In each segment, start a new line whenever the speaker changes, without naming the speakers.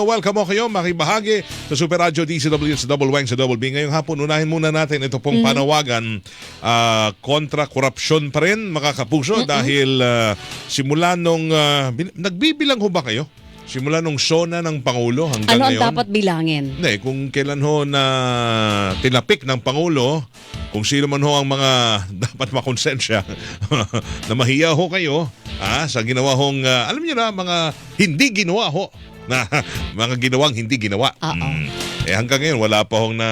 Welcome mo kayo, makibahagi sa Super Radio DCW sa Double Wang sa Double B. Ngayong hapon, unahin muna natin ito pong panawagan ah, kontra korupsyon pa rin, mga kapuso, dahil ah, simula nung, bin- nagbibilang ho ba kayo? Simula nung SONA ng Pangulo hanggang
Ano ang
ngayon?
dapat bilangin?
Hindi, kung kailan ho na tinapik ng Pangulo, kung sino man ho ang mga dapat makonsensya na mahiya ho kayo ah, sa ginawa hong, ah, alam niyo na, mga hindi ginawa ho na mga ginawang hindi ginawa. Mm. Eh hanggang ngayon wala pa hong na,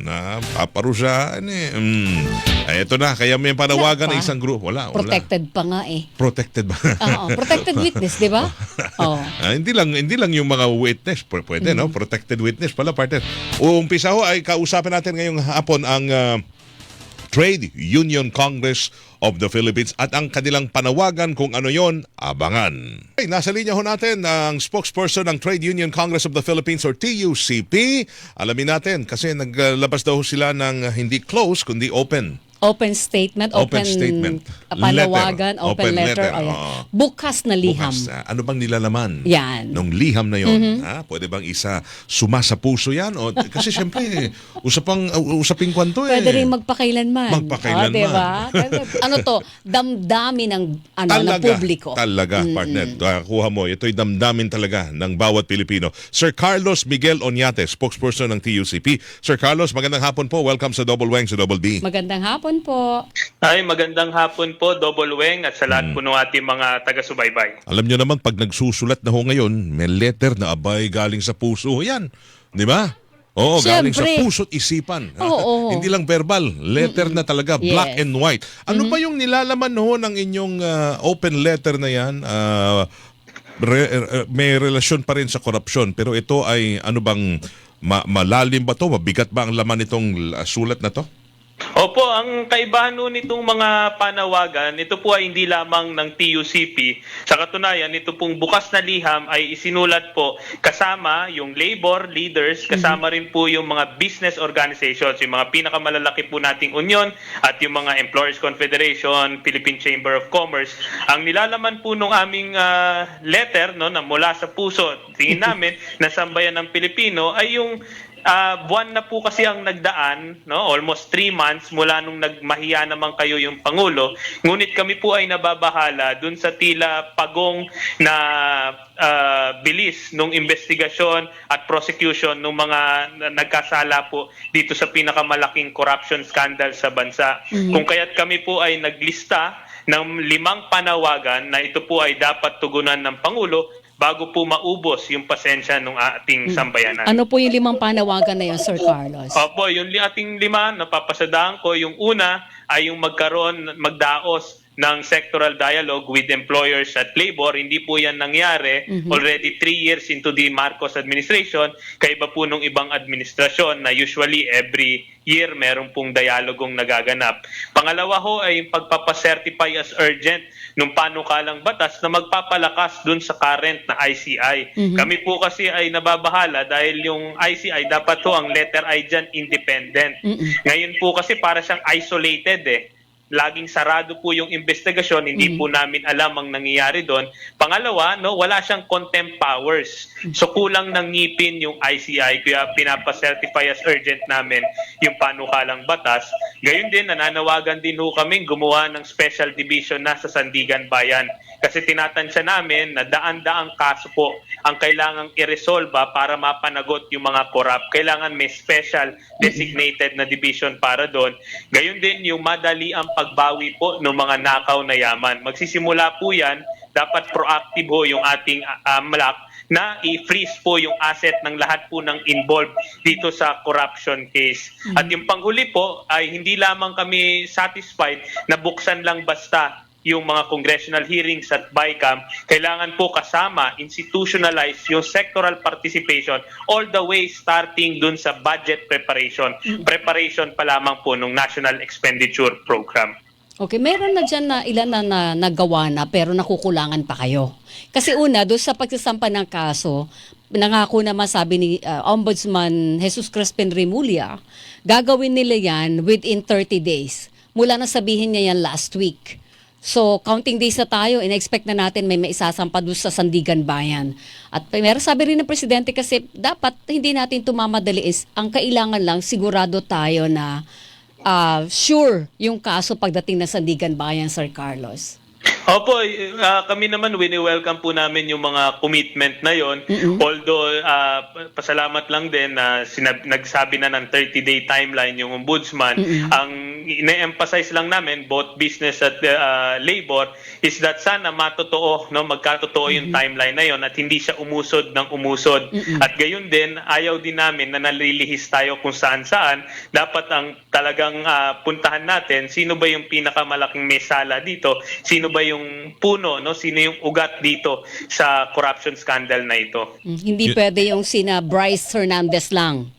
na paparusa. Ano eh. Mm. Eh, ito na, kaya may panawagan ng isang grupo. Wala, wala.
Protected pa nga eh.
Protected ba?
Oo, protected witness, di ba? Oo.
Ah, hindi lang hindi lang yung mga witness pwede no protected witness pala partner. Umpisa ho ay kausapin natin ngayong hapon ang ah, Trade Union Congress of the Philippines at ang kanilang panawagan kung ano yon abangan. Okay, nasa linya ho natin ang spokesperson ng Trade Union Congress of the Philippines or TUCP. Alamin natin kasi naglabas daw sila ng hindi close kundi open.
Open statement, open,
Open statement.
panawagan,
Letter.
open,
Open
letter.
letter, oo.
Bukas na liham.
Bukas, ano bang nilalaman?
Yan.
Nung liham na yon, ha? Pwede bang isa suma sa puso yan? O, kasi syempre, usapang, uh, usaping kwanto eh.
Pwede rin magpakailanman.
Magpakailanman.
Oh, diba? ano to? Damdami ng, ano, ng publiko.
Talaga, partner. Ah, Kuha mo. Ito'y damdamin talaga ng bawat Pilipino. Sir Carlos Miguel Oñate, spokesperson ng TUCP. Sir Carlos, magandang hapon po. Welcome sa Double Wang sa Double B.
Magandang hapon po.
Ay, magandang hapon po, Double Weng, at sa lahat po ng ating mga taga-subaybay.
Alam nyo naman, pag nagsusulat na ho ngayon, may letter na abay galing sa puso. Yan. Di ba? Oo, galing sa
Siyempre.
puso't isipan.
Oo, oo.
Hindi lang verbal, letter na talaga, black
Yes.
and white. Ano ba yung nilalaman ho ng inyong ah, open letter na yan? Ah, re- re- may relasyon pa rin sa korupsyon, pero ito ay ano bang ma- malalim ba to? Mabigat ba ang laman nitong ah, sulat na to?
Opo, ang kaibahan nun nitong mga panawagan, ito po ay hindi lamang ng TUCP. Sa katunayan, ito pong bukas na liham ay isinulat po kasama yung labor leaders, kasama rin po yung mga business organizations, yung mga pinakamalalaki po nating union at yung mga Employers Confederation, Philippine Chamber of Commerce. Ang nilalaman po nung aming ah, letter no, na mula sa puso, tingin namin, na sambayan ng Pilipino ay yung Ah, buwan na po kasi ang nagdaan, no? Almost three months mula nung nagmahiya naman kayo yung Pangulo. Ngunit kami po ay nababahala dun sa tila pagong na ah, bilis nung investigasyon at prosecution ng mga na- nagkasala po dito sa pinakamalaking corruption scandal sa bansa. Kung kaya't kami po ay naglista ng limang panawagan na ito po ay dapat tugunan ng Pangulo bago po maubos yung pasensya ng ating sambayanan.
Ano po yung limang panawagan na yun, Sir Carlos?
Opo, yung li- ating lima, napapasadaan ko, yung una ay yung magkaroon, magdaos ng sectoral dialogue with employers at labor. Hindi po yan nangyari already three years into the Marcos administration. Kaiba po nung ibang administrasyon na usually every year meron pong dialogong nagaganap. Pangalawa ho ay yung pagpapacertify as urgent nung panukalang batas na magpapalakas dun sa current na ICI. Kami po kasi ay nababahala dahil yung ICI dapat ho ang letter I dyan independent. Ngayon po kasi para siyang isolated eh. Laging sarado po yung investigasyon, hindi po namin alam ang nangyayari doon. Pangalawa, no, wala siyang contempt powers. So kulang ng ngipin yung ICI kaya pinapa-certify as urgent namin yung panukalang batas. Gayun din, nananawagan din ho kaming gumawa ng special division na sa Sandigan Bayan. Kasi tinatansya namin na daan-daang kaso po ang kailangang iresolba para mapanagot yung mga corrupt. Kailangan may special designated na division para doon. Gayun din yung madali ang pagbawi po ng mga nakaw na yaman. Magsisimula po yan, dapat proactive ho yung ating uh, na i-freeze po yung asset ng lahat po ng involved dito sa corruption case. At yung panghuli po ay hindi lamang kami satisfied na buksan lang basta yung mga congressional hearings at BICAM, kailangan po kasama, institutionalize yung sectoral participation all the way starting dun sa budget preparation. Preparation pa lamang po ng National Expenditure Program.
Okay, meron na dyan na ilan na, na nagawa na pero nakukulangan pa kayo. Kasi una, doon sa pagsasampa ng kaso, nangako naman sabi ni uh, Ombudsman Jesus Crispin Remulla, gagawin nila yan within 30 days. Mula na sabihin niya yan last week. So, counting days na tayo, in-expect na natin may maisasampa doon sa Sandigan Bayan. At meron sabi rin ng Presidente kasi dapat hindi natin tumamadali is ang kailangan lang sigurado tayo na ah, sure yung kaso pagdating na Sandigan Bayan, Sir Carlos.
Opo, ah, kami naman wini-welcome po namin yung mga commitment na yon. Although ah, pa- pasalamat lang din na sinab- nagsabi na ng 30-day timeline yung ombudsman. Ang ine-emphasize lang namin both business at ah, labor is that sana matotoo, no, magkatotoo yung timeline na yon at hindi siya umusod ng umusod. At gayon din, ayaw din namin na nalilihis tayo kung saan-saan. Dapat ang talagang ah, puntahan natin, sino ba yung pinakamalaking mesala dito? Sino ba yung puno, no? Sino yung ugat dito sa corruption scandal na ito?
Mm, Hindi
Y-
pwede yung sina Bryce Hernandez lang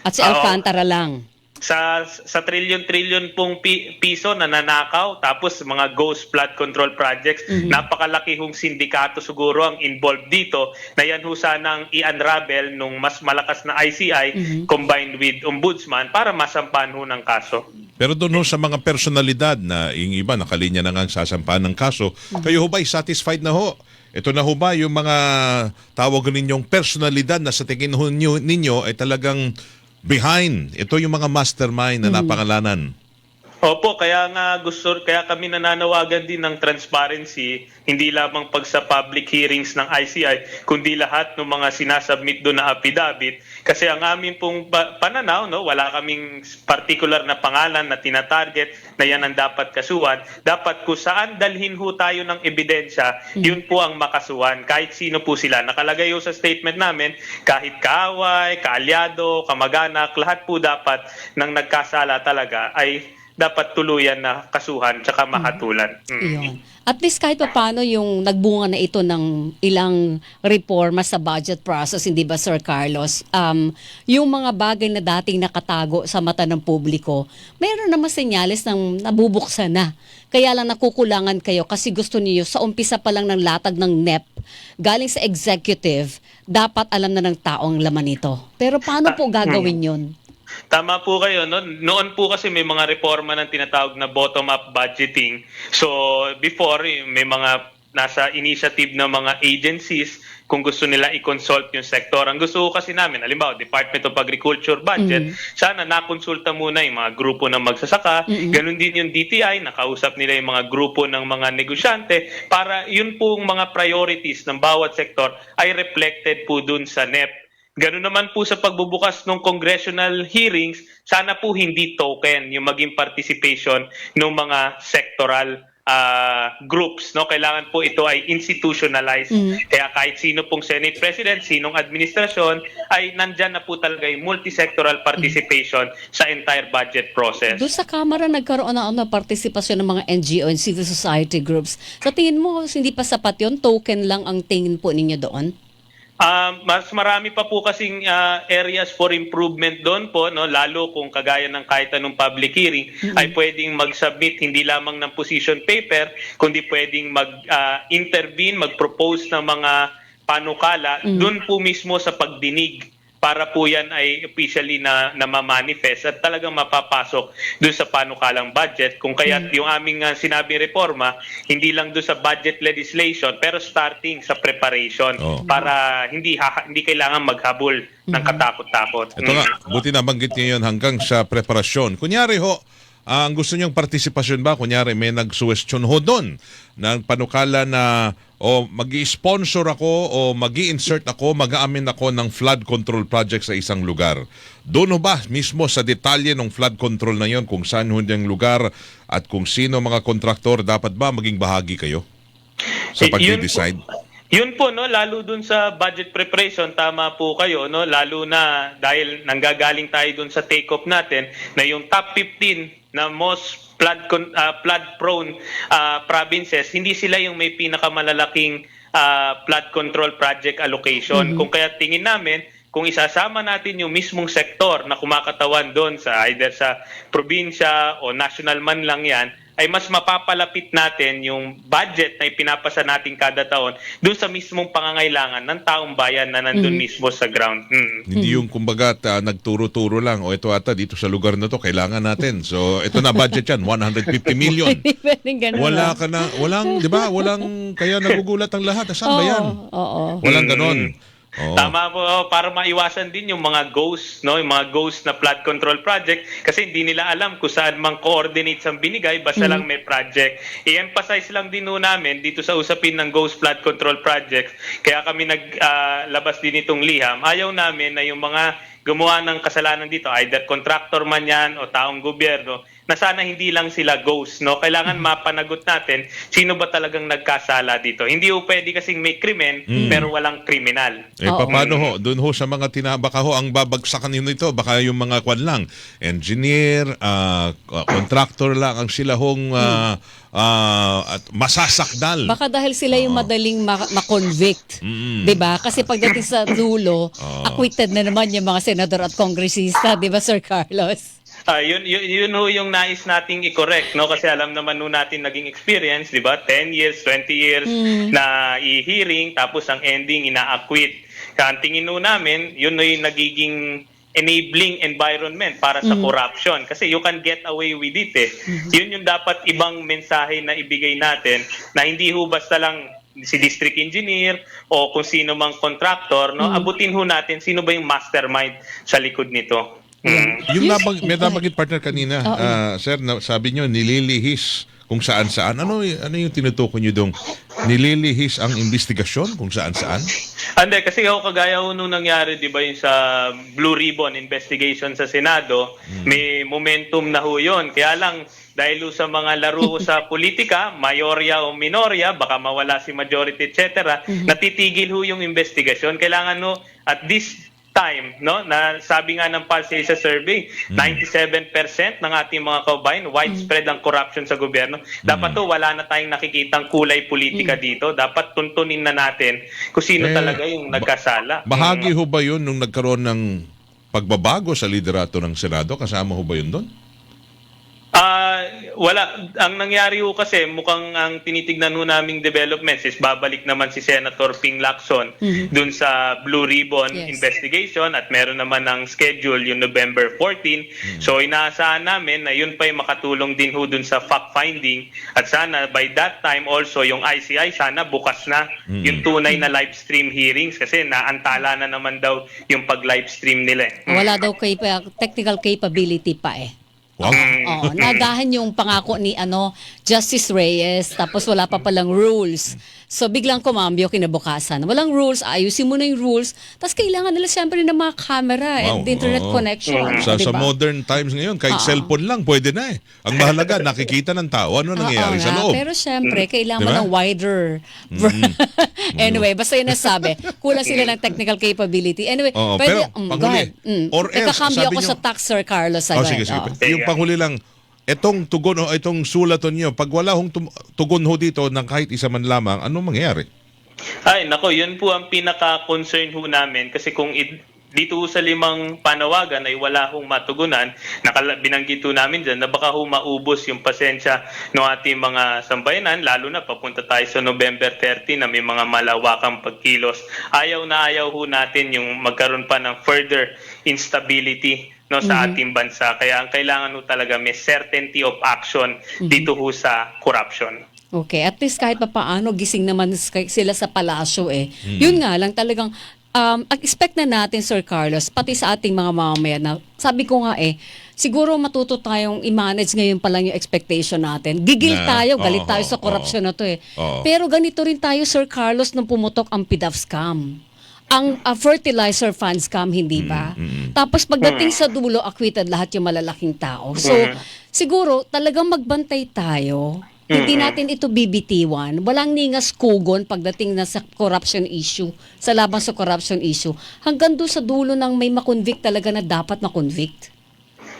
at si
Oo.
Alcantara lang.
sa sa trillion-trillion pong pi- piso na nanakaw tapos mga ghost flood control projects napakalaki hong sindikato siguro ang involved dito na yan ho sanang i-unravel nung mas malakas na ICI combined with ombudsman para masampahan ho ng kaso.
Pero doon ho sa mga personalidad na yung iba nakalinya na nga ang sasampahan ng kaso, kayo ho ba'y satisfied na ho? Ito na ho ba yung mga tawag ninyong personalidad na sa tingin ho ninyo, ninyo ay talagang behind? Ito yung mga mastermind na napangalanan.
Opo, kaya nga gusto kaya kami nananawagan din ng transparency hindi lamang pag sa public hearings ng ICI kundi lahat ng mga sinasubmit doon na affidavit kasi ang amin pong pa- pananaw no wala kaming particular na pangalan na tinatarget na yan ang dapat kasuhan. Dapat kung saan dalhin ho tayo ng ebidensya yun po ang makasuhan. Kahit sino po sila. Nakalagay ho sa statement namin kahit kaaway, kaalyado, kamag-anak lahat po dapat nang nagkasala talaga ay dapat tuluyan na kasuhan tsaka mahatulan. Mm.
Iyon. At least kahit pa paano yung nagbunga na ito ng ilang reforma sa budget process, hindi ba Sir Carlos? Um, yung mga bagay na dating nakatago sa mata ng publiko, mayroon naman senyales ng nabubuksan na. Kaya lang nakukulangan kayo kasi gusto niyo sa umpisa pa lang ng latag ng NEP, galing sa executive, dapat alam na ng taong laman nito. Pero paano po gagawin yun?
Tama po kayo. No? Noon po kasi may mga reforma ng tinatawag na bottom-up budgeting. So before, eh, may mga nasa initiative ng mga agencies kung gusto nila i-consult yung sektor. Ang gusto ko kasi namin, halimbawa, Department of Agriculture budget, sana nakonsulta muna yung mga grupo ng magsasaka. Ganon din yung DTI, nakausap nila yung mga grupo ng mga negosyante para yun pong mga priorities ng bawat sektor ay reflected po dun sa NEP. Ganun naman po sa pagbubukas ng congressional hearings, sana po hindi token yung maging participation ng mga sectoral ah, groups. No? Kailangan po ito ay institutionalized. Kaya kahit sino pong Senate President, sinong administrasyon, ay nandyan na po talaga yung multisectoral participation sa entire budget process.
Doon sa Kamara nagkaroon na ano, partisipasyon ng mga NGO and civil society groups. Sa tingin mo, hindi pa sapat yun? Token lang ang tingin po ninyo doon?
Ah, mas marami pa po kasing ah, areas for improvement doon po, no? lalo kung kagaya ng kahit anong public hearing, ay pwedeng mag-submit hindi lamang ng position paper, kundi pwedeng mag-intervene, mag-propose ng mga panukala doon po mismo sa pagdinig para po yan ay officially na, na ma-manifest at talagang mapapasok doon sa panukalang budget. Kung kaya yung aming uh, sinabi reforma, hindi lang doon sa budget legislation, pero starting sa preparation
Oo.
para hindi ha- hindi kailangan maghabol ng katakot-takot.
Ito nga, buti nabanggit niyo yun hanggang sa preparasyon. Kunyari ho, ah, ang gusto niyong partisipasyon ba? Kunyari may nagsuwestyon ho doon ng panukala na o mag sponsor ako o mag insert ako, mag-aamin ako ng flood control project sa isang lugar. Doon ba mismo sa detalye ng flood control na yon kung saan ho yung lugar at kung sino mga kontraktor dapat ba maging bahagi kayo sa
Eh,
pag-decide?
Yun po no, lalo dun sa budget preparation, tama po kayo no, lalo na dahil nanggagaling tayo dun sa take-off natin na yung top 15 na most flood con- ah, flood prone ah, provinces, hindi sila yung may pinakamalalaking ah, flood control project allocation. Kung kaya tingin namin kung isasama natin yung mismong sektor na kumakatawan doon sa either sa probinsya o national man lang yan, ay mas mapapalapit natin yung budget na ipinapasa natin kada taon doon sa mismong pangangailangan ng taong bayan na nandun mismo sa ground. Mm.
Hindi yung kumbaga ta, nagturo-turo lang o ito ata dito sa lugar na to kailangan natin. So ito na budget yan 150 million. Wala ka na walang 'di ba? Walang kaya nagugulat ang lahat. Saan ba
Oo,
yan?
Oo.
Walang ganon. Oo.
Tama po, oh, para maiwasan din yung mga ghost, no, yung mga ghost na flood control project kasi hindi nila alam kung saan mang coordinates ang binigay basta lang may project. I-emphasize lang din namin dito sa usapin ng ghost flood control projects. Kaya kami naglabas din itong liham. Ayaw namin na yung mga gumawa ng kasalanan dito, either contractor man yan o taong gobyerno, na sana hindi lang sila ghost, no? Kailangan mapanagot natin sino ba talagang nagkasala dito. Hindi ho pwede kasing may krimen pero walang kriminal.
Eh,
Oo.
paano ho? Doon ho sa mga tinabaka ho, ang babagsakan nito, baka yung mga kwan lang, engineer, ah, contractor lang, ang sila hong ah, ah, at masasakdal.
Baka dahil sila yung madaling ma- ma-convict. 'Di ba? Kasi pagdating sa dulo, acquitted na naman yung mga senador at kongresista, 'di ba Sir Carlos?
Ah, yun, yun, yun ho yung nais nating i-correct, no? Kasi alam naman ho natin naging experience, di ba? 10 years, 20 years na i-hearing, tapos ang ending ina-acquit. Kaya ang tingin ho namin, yun ho yung nagiging enabling environment para sa corruption. Kasi you can get away with it eh. Yun yung dapat ibang mensahe na ibigay natin na hindi ho basta lang si district engineer o kung sino mang contractor, no? Abutin ho natin sino ba yung mastermind sa likod nito. Mm.
Yung nabag, may nabanggit partner kanina, ah, sir, na, sabi nyo, nililihis kung saan-saan. Ano, ano yung tinutukoy nyo dong nililihis ang investigasyon kung saan-saan?
Hindi, kasi ako kagaya ho nung nangyari, di ba, yung sa Blue Ribbon investigation sa Senado, may momentum na ho yun. Kaya lang, dahil sa mga laro sa politika, mayorya o minorya, baka mawala si majority, etc., natitigil ho yung investigasyon. Kailangan ho, at this time, no, na sabi nga ng Pulse sa survey, 97% ng ating mga kabayan, widespread ang corruption sa gobyerno. Dapat to wala na tayong nakikitang kulay politika dito. Dapat tuntunin na natin kung sino
Eh,
talaga yung
ba-
nagkasala.
Bahagi ho ba yun nung nagkaroon ng pagbabago sa liderato ng Senado? Kasama ho ba yun doon?
Wala. Ang nangyari ho kasi, mukhang ang tinitignan ho naming developments is babalik naman si Senator Ping Lacson dun sa Blue Ribbon
Yes.
investigation at meron naman ng schedule yung November 14. So inaasahan namin na yun pa yung makatulong din ho dun sa fact-finding at sana by that time also yung ICI sana bukas na yung tunay na live stream hearings kasi naantala na naman daw yung pag-live stream nila. eh.
Wala daw capa- technical capability pa eh.
Wow.
Oo, nagahan yung pangako ni ano Justice Reyes tapos wala pa palang rules. So biglang kumambyo kinabukasan. Walang rules, ayusin mo na yung rules. Tapos kailangan nila siyempre ng mga camera and
Wow,
internet
oo.
connection.
Sa, sa
diba?
modern times ngayon, kahit cellphone lang, pwede na eh. Ang mahalaga, nakikita ng tao ano nangyayari
Oo
sa
nga,
loob.
Pero syempre, kailangan
Diba?
ng wider. anyway, basta yun nasabi. Kulang sila ng technical capability. Anyway,
Oo,
pwede,
pero
mm, go
panghuli,
ahead. Mm.
or else,
Nagkakambyo
sabi
ako
nyo-
sa tax, Sir Carlos.
Oh,
agad.
sige, sige.
Oo.
Yung panghuli lang, etong tugon o itong sulaton nyo, pag wala hong tugon ho dito ng kahit isa man lamang, anong mangyayari?
Ay, nako, yun po ang pinaka-concern ho namin kasi kung i- dito sa limang panawagan ay wala hong matugunan, nakala, binanggit ho namin dyan na baka ho maubos yung pasensya ng ating mga sambayanan, lalo na papunta tayo sa November 30 na may mga malawakang pagkilos. Ayaw na ayaw ho natin yung magkaroon pa ng further instability no sa ating bansa. Kaya ang kailangan ho talaga may certainty of action dito ho sa corruption.
Okay, at least kahit pa paano gising naman sila sa palasyo eh. Yun nga lang talagang um, expect na natin Sir Carlos pati sa ating mga mamamayan na sabi ko nga eh siguro matuto tayong i-manage ngayon pa lang yung expectation natin. Gigil
Na,
tayo, galit
oo,
tayo sa
oo,
corruption na to eh.
oo.
Pero ganito rin tayo Sir Carlos nung pumutok ang PDAF scam. Ang uh, fertilizer fund scam, hindi ba? Tapos pagdating sa dulo, acquitted lahat yung malalaking tao. So, siguro talagang magbantay tayo. Hindi natin ito bibitiwan. Walang ningas kugon pagdating na sa corruption issue, sa laban sa corruption issue. Hanggang doon sa dulo ng may makonvict talaga na dapat makonvict.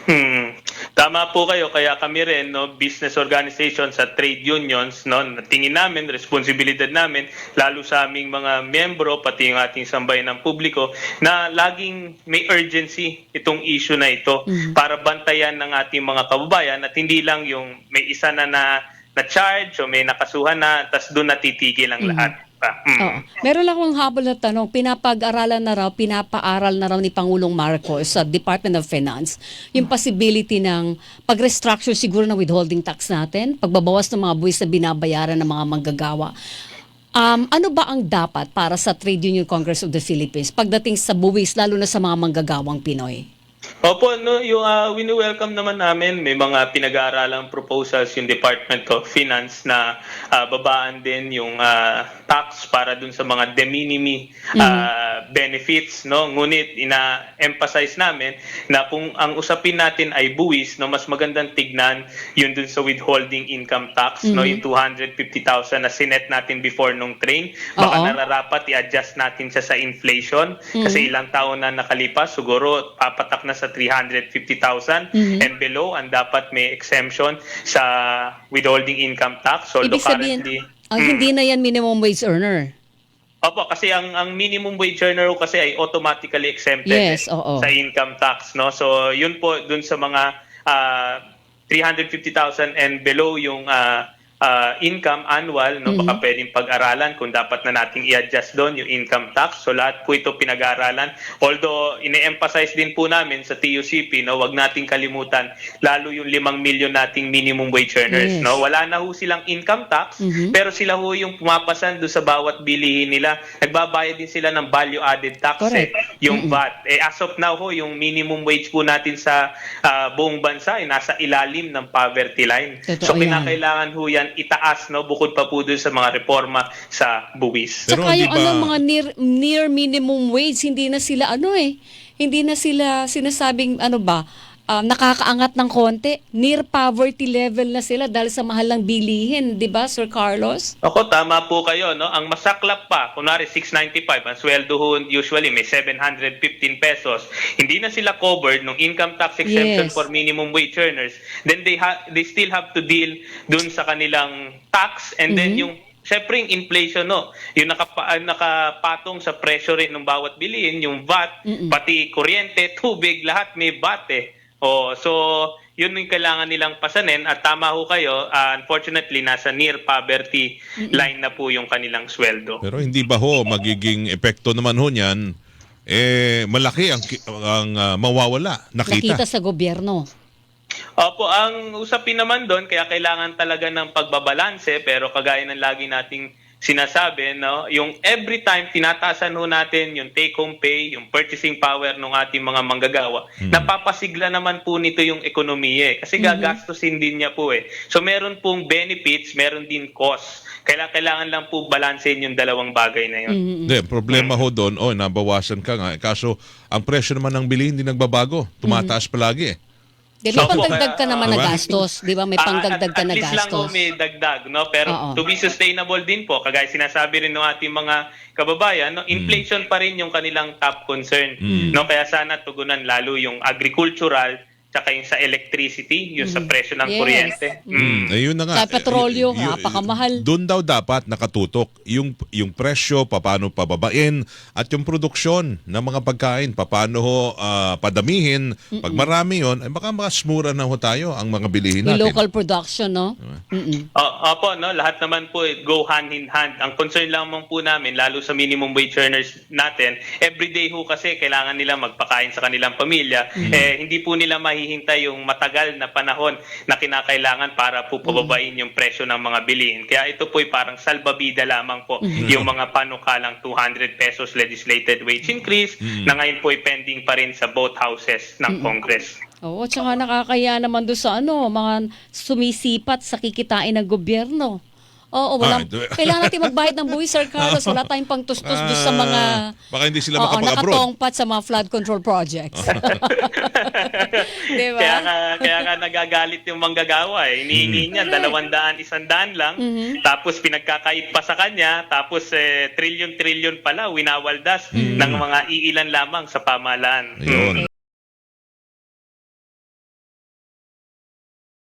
Hmm. Tama po kayo, kaya kami rin, no, business organizations at trade unions, no, tingin namin, responsibilidad namin, lalo sa aming mga membro, pati yung ating sambayan ng publiko, na laging may urgency itong issue na ito para bantayan ng ating mga kababayan at hindi lang yung may isa na na, na charge o may nakasuhan na, tas doon natitigil ang lahat. Pa. Mm.
Oo. Meron lang akong habol na tanong, pinapag-aralan na raw, pinapaaral na raw ni Pangulong Marcos sa Department of Finance yung possibility ng pag-restructure siguro ng withholding tax natin, pagbabawas ng mga buwis na binabayaran ng mga manggagawa. Um, ano ba ang dapat para sa Trade Union Congress of the Philippines pagdating sa buwis, lalo na sa mga manggagawang Pinoy?
Opo, no, yung uh, wini-welcome naman namin, may mga pinag-aaralang proposals yung Department of Finance na ah, babaan din yung ah, tax para dun sa mga de minimi benefits, no. Ngunit ina-emphasize namin na kung ang usapin natin ay buwis, no, mas magandang tignan yun dun sa withholding income tax, no, yung 250,000 na sinet natin before nung train. Baka
Oo.
nararapat i-adjust natin siya sa inflation kasi ilang taon na nakalipas, siguro papatak na sa 350,000 and below ang dapat may exemption sa withholding income tax. Although
Ibig sabihin,
currently,
ah, hindi na yan minimum wage earner.
Opo, kasi ang ang minimum wage earner kasi ay automatically exempted
Yes, oo.
sa income tax, no? So, yun po dun sa mga ah, 350,000 and below yung ah, ah, income annual, no?
Mm-hmm.
Baka pwedeng pag-aralan kung dapat na nating i-adjust doon yung income tax. So, lahat po ito pinag-aralan. Although, ine-emphasize din po namin sa TUCP, no? Wag nating kalimutan, lalo yung 5 million nating minimum wage earners,
Yes.
no? Wala na ho silang income tax,
Mhm.
pero sila ho yung pumapasan doon sa bawat bilihin nila. Nagbabayad din sila ng value added tax
Correct.
eh, yung VAT. Eh as of now ho, yung minimum wage po natin sa ah, buong bansa ay nasa ilalim ng poverty line.
Totoo
so kinakailangan ho yan itaas no bukod pa po doon sa mga reforma sa buwis.
Pero
Saka yung
ba-
ano, mga near, near minimum wage, hindi na sila ano eh, hindi na sila sinasabing ano ba, um, nakakaangat ng konti. Near poverty level na sila dahil sa mahal ng bilihin, di ba Sir Carlos?
Ako, tama po kayo, no? Ang masaklap pa, kunwari 695, ang sweldo ho usually may 715 pesos. Hindi na sila covered ng income tax exemption
Yes.
for minimum wage earners. Then they ha- they still have to deal dun sa kanilang tax and then yung Siyempre, yung inflation, no? Yung nakapa- ah, nakapatong sa presyo rin ng bawat bilihin, yung VAT, pati kuryente, tubig, lahat may VAT eh. Oh, so, yun yung kailangan nilang pasanin at tama ho kayo, ah, unfortunately, nasa near poverty line na po yung kanilang sweldo.
Pero hindi ba ho magiging epekto naman ho niyan eh malaki ang ang ah, mawawala nakita.
Nakita sa gobyerno.
Opo, ang usapin naman doon, kaya kailangan talaga ng pagbabalanse, pero kagaya ng lagi nating sinasabi, no, yung every time tinataasan ho natin yung take-home pay, yung purchasing power ng ating mga manggagawa, napapasigla naman po nito yung ekonomiya eh. Kasi gagastusin din niya po eh. So meron pong benefits, meron din cost. Kailangan, kailangan lang po balansein yung dalawang bagay na yun.
Hindi, problema ho doon, oh, nabawasan ka nga. Eh, Kaso, ang presyo naman ng bilihin hindi nagbabago. Tumataas palagi eh.
Di ba
Opo,
pangdagdag ka naman na
Diba?
gastos? Di ba may
Ah,
pangdagdag ka na
at least lang
gastos?
may dagdag, no? Pero
Oo.
to be sustainable din po, kagaya sinasabi rin ng ating mga kababayan, no? inflation pa rin yung kanilang top concern. No? Kaya sana tugunan lalo yung agricultural tsaka yung sa electricity, yung sa presyo ng
Yes.
kuryente. Mm.
Mm, ayun na nga.
Sa petrolyo,
Eh, y- y-
napakamahal.
Doon daw dapat nakatutok yung yung presyo, paano pababain at yung produksyon ng mga pagkain, paano ho ah, padamihin. Pag marami yon, ay baka mas mura na ho tayo ang mga bilihin
Yung
natin.
local production, no? Mm-mm.
O- opo, no, lahat naman po eh, go hand in hand. Ang concern lamang po namin, lalo sa minimum wage earners natin, everyday ho kasi kailangan nila magpakain sa kanilang pamilya. Eh, hindi po nila mahihintay yung matagal na panahon na kinakailangan para po pababain yung presyo ng mga bilihin. Kaya ito po ay parang salbabida lamang po yung mga panukalang 200 pesos legislated wage increase na ngayon po ay pending pa rin sa both houses ng Congress.
Oo, tsaka nakakaya naman doon sa ano, mga sumisipat sa kikitain ng gobyerno. Oo,
Ah,
wala.
ito-
kailangan natin magbayad ng buwis, Sir Carlos. Wala tayong pangtustos doon sa mga...
Ah, baka hindi sila
Oo,
makapag-abroad.
nakatongpat sa mga flood control projects. diba?
Kaya nga, kaya nga nagagalit yung manggagawa eh. Hinihingi niya dalawang daan, isang daan lang. Tapos pinagkakait pa sa kanya. Tapos eh, trillion-trillion pala winawaldas ng mga iilan lamang sa pamahalaan.
Ayun.